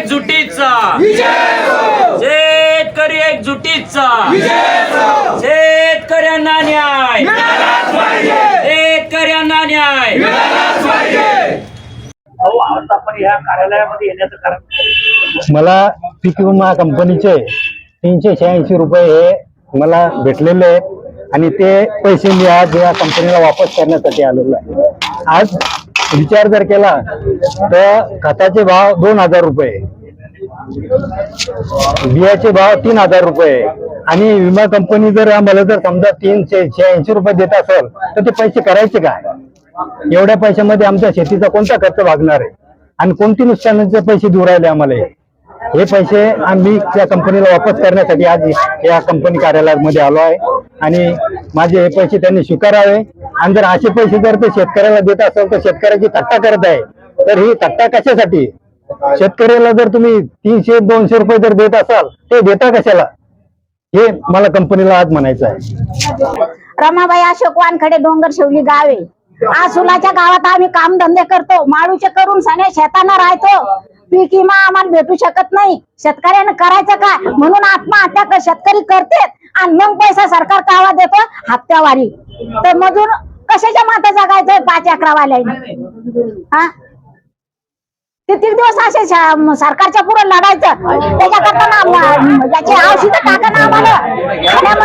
एकजुटीचा. शेतकरी एकजुटीचा. शेतकऱ्यांना न्याय. शेतकऱ्यांना न्याय. मला पीक विमा कंपनीचे तीनशे शहाऐंशी रुपये हे मला भेटलेले आहेत आणि ते पैसे मी आज या कंपनीला वापस करण्यासाठी आलेलो आहे. आज विचार जर केला तर खताचे भाव दोन हजार रुपये. बियाचे भाव तीन हजार रुपये. आणि विमा कंपनी जर आम्हाला जर समजा तीनशे शहाऐंशी रुपये देत असेल तर ते पैसे करायचे काय? एवढ्या पैशामध्ये आमच्या शेतीचा कोणता खर्च भागणार आहे? आणि कोणती नुकसानाचे पैसे देऊ राहिले आम्हाला? हे? हे पैसे आम्ही त्या कंपनीला वापस करण्यासाठी आज या कंपनी कार्यालयामध्ये आलो आहे. आणि माझे हे पैसे त्यांनी स्वीकारावे. आणि जर असे पैसे जर ते शेतकऱ्याला देत असेल तर शेतकऱ्याची थट्टा करत आहे. तर ही थट्टा कशासाठी? शेतकऱ्याला जर तुम्ही तीनशे दोनशे रुपये जर देत असाल ते देता कशाला? हे मला कंपनीला आज म्हणायचं आहे. रमाबाई अशोक वानखडे डोंगर शेवली गावे. आसुलाच्या गावात आम्ही काम धंदे करतो. माळूचे करून सने शेताना राहतो. पीक विमा आम्हाला भेटू शकत नाही. शेतकऱ्यानं करायचं काय? म्हणून आत्महत्या शेतकरी करते आणि मग पैसा सरकार कावा देतो. हप्त्यावारी. तर मजूर कशाच्या माथा जगायचं पाच अकरावाल्याने हा? किती दिवस असे सरकारच्या पुढे लढायचं? त्याच्याकरता ना याची औषधं टाका ना आम्हाला.